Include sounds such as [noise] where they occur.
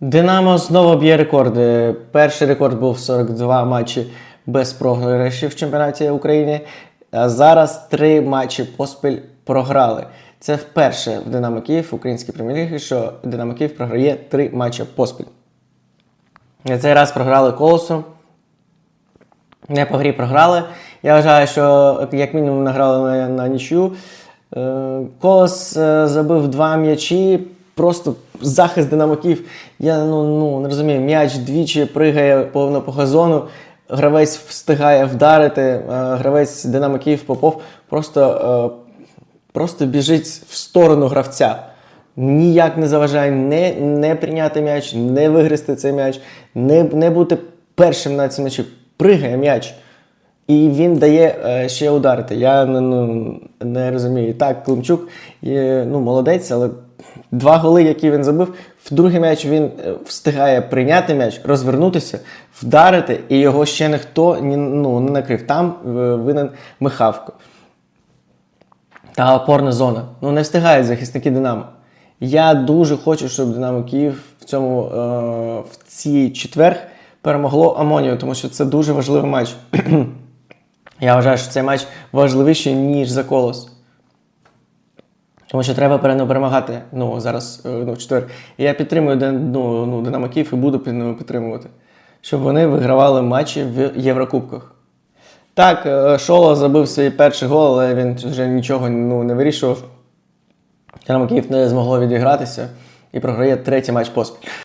Динамо знову б'є рекорди. Перший рекорд був 42 матчі без програшів в чемпіонаті України. А зараз три матчі поспіль програли. Це вперше в Динамо Київ українській прем'єр-лігі, що Динамо Київ програє три матчі поспіль. Цей раз програли колосу. Не по грі програли. Я вважаю, що як мінімум награли на, на нічю. Е, Колос е, забив два м'ячі. Просто захист Динамо Київ. Я ну, ну, не розумію, м'яч двічі пригає повно по газону. Гравець встигає вдарити. е, Гравець Динамо Київ Попов просто, е, просто біжить в сторону гравця. Ніяк не заважає не, не прийняти м'яч, не вигризти цей м'яч, не, не бути першим на цьому м'ячі. Пригає м'яч. І він дає е, ще ударити. Я ну, ну, не розумію. Так, Климчук ну, молодець, але два голи, які він забив, в другий м'яч він е, встигає прийняти м'яч, розвернутися, вдарити, і його ще ніхто ну, не накрив. Там е, винен Михавко. Та опорна зона. Ну не встигають захисники Динамо. Я дуже хочу, щоб Динамо Київ в цьому е, в цій четвер перемогло Амонію, тому що це дуже важливий матч. [clears throat] Я вважаю, що цей матч важливіший, ніж за колос. Тому що треба пере- перемагати ну, зараз е, ну, четвер. І я підтримую ну, ну, Динамо Київ і буду ну, підтримувати, щоб вони вигравали матчі в Єврокубках. Так, е, Шоло забив свій перший гол, але він вже нічого ну, не вирішував. Динамо Київ не змогло відігратися і програє третій матч поспіль.